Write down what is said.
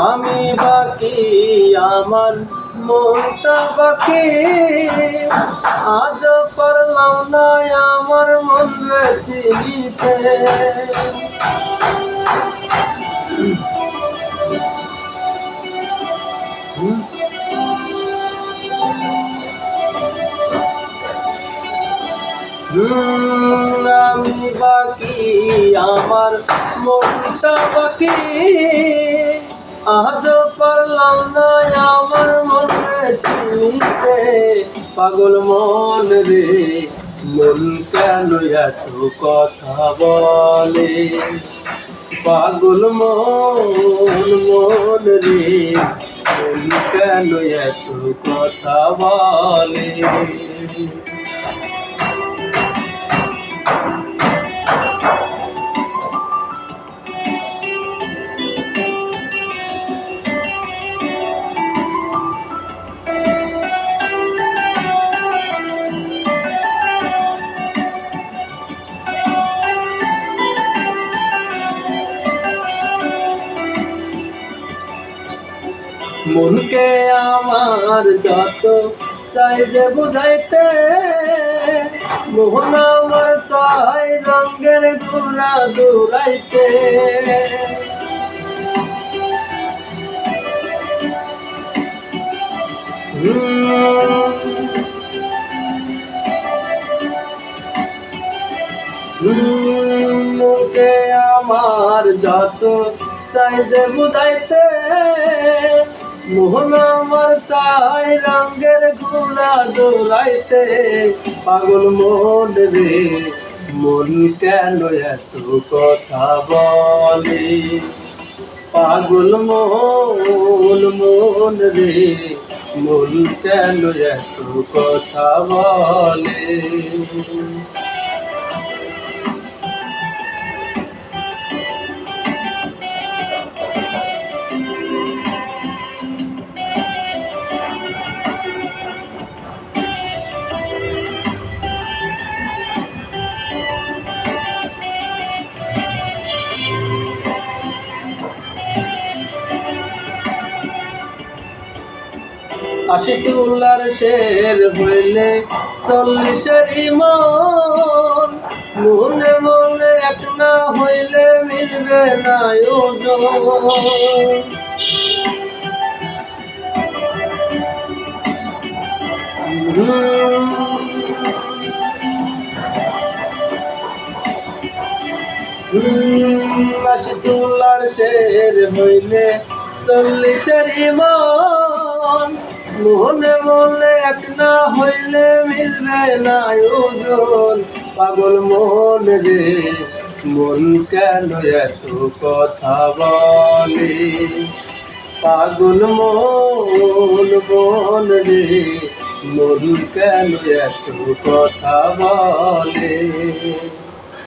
আমি বাকি আমার মনটা বাকি। আজ পারলাম না আমার মন চিনিতে আমি বাকি আমার মনটা বাকি। আজ পারলাম না আমার মনে চিনতে। পাগল মন রে, মন কেন এত কথা বলে? পাগল মন মন রে, মন কেন এত কথা বলে? মনকে আমার যত চাই যে বুঝাইতে, মোহন আমার চাই রঙের ঘোরা দৌড়াইতে। মুখে আমার যত সাইজে বুঝাইতে মোহন আমার চাই রঙের ঘোড়া দৌড়াইতে পাগল মন রে, মন কেন এত কথা বলে? পাগল মন মন রে, মন কেন এত কথা বলে? আশিকুল্লার শের হইলে চল্লিশের ইমন। মনে মনে এক না হইলে মিলবে না ওজন আশিকুল্লার শের হইলে চল্লিশের ইমন। মনে মনে এক না হইলে মিলবে না ওজন। পাগল মন রে মন কেন এত কথা বলে? পাগল মন মন রে মন কেন এত কথা বলে?